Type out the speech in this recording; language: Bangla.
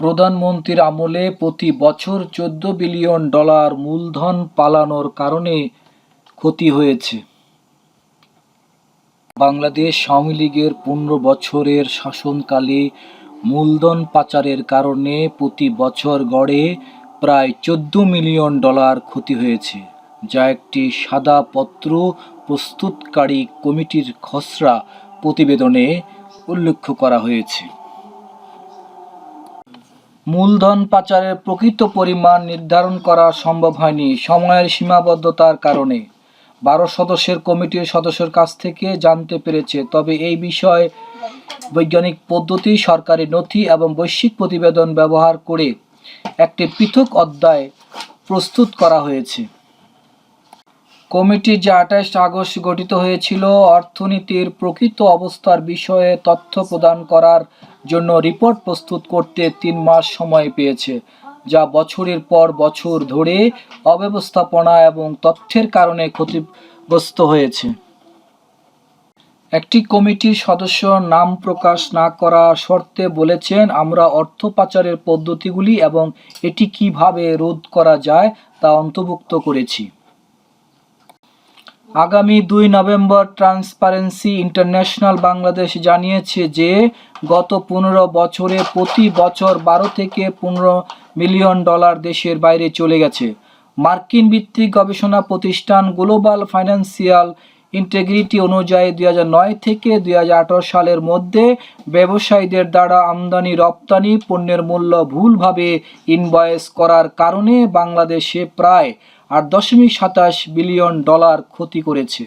প্রধানমন্ত্রীর আমলে প্রতি বছর চোদ্দ বিলিয়ন ডলার মূলধন পালানোর কারণে ক্ষতি হয়েছে। বাংলাদেশ আওয়ামী লীগের পনেরো বছরের শাসনকালে মূলধন পাচারের কারণে প্রতি বছর গড়ে প্রায় চোদ্দ মিলিয়ন ডলার ক্ষতি হয়েছে, যা একটি সাদা পত্র প্রস্তুতকারী কমিটির খসড়া প্রতিবেদনে উল্লেখ করা হয়েছে। মূলধন পাচারের প্রকৃত পরিমাণ নির্ধারণ করা সম্ভব হয়নি সময়ের সীমাবদ্ধতার কারণে। বারো সদস্যের কমিটির সদস্যের কাছ থেকে জানতে পেরেছে, তবে এই বিষয়ে বৈজ্ঞানিক পদ্ধতি, সরকারি নথি এবং বৈশ্বিক প্রতিবেদন ব্যবহার করে একটি পৃথক অধ্যায় প্রস্তুত করা হয়েছে। কমিটি যে আঠাশ আগস্ট গঠিত হয়েছিল, অর্থনীতির প্রকৃত অবস্থার বিষয়ে তথ্য প্রদান করার জন্য রিপোর্ট প্রস্তুত করতে তিন মাস সময় পেয়েছে, যা বছরের পর বছর ধরে অব্যবস্থাপনা এবং তথ্যের কারণে ক্ষতিগ্রস্ত হয়েছে। একটি কমিটির সদস্য নাম প্রকাশ না করা শর্তে বলেছেন, আমরা অর্থ পাচারের পদ্ধতিগুলি এবং এটি কীভাবে রোধ করা যায় তা অন্তর্ভুক্ত করেছি। আগামী দুই নভেম্বর ট্রান্সপারেন্সি ইন্টারন্যাশনাল বাংলাদেশ জানিয়েছে যে, গত পনেরো বছরে প্রতি বছর বারো থেকে পনেরো মিলিয়ন ডলার দেশের বাইরে চলে গেছে। মার্কিন ভিত্তিক গবেষণা প্রতিষ্ঠান গ্লোবাল ফাইন্যান্সিয়াল ইন্টেগ্রিটি অনুযায়ী দুই নয় থেকে দুই হাজার আঠারো সালের মধ্যে ব্যবসায়ীদের দ্বারা আমদানি, রপ্তানি পণ্যের মূল্য ভুলভাবে ইনভয়েস করার কারণে বাংলাদেশে প্রায় আট দশমিক সাতাশ বিলিয়ন ডলার ক্ষতি করেছে।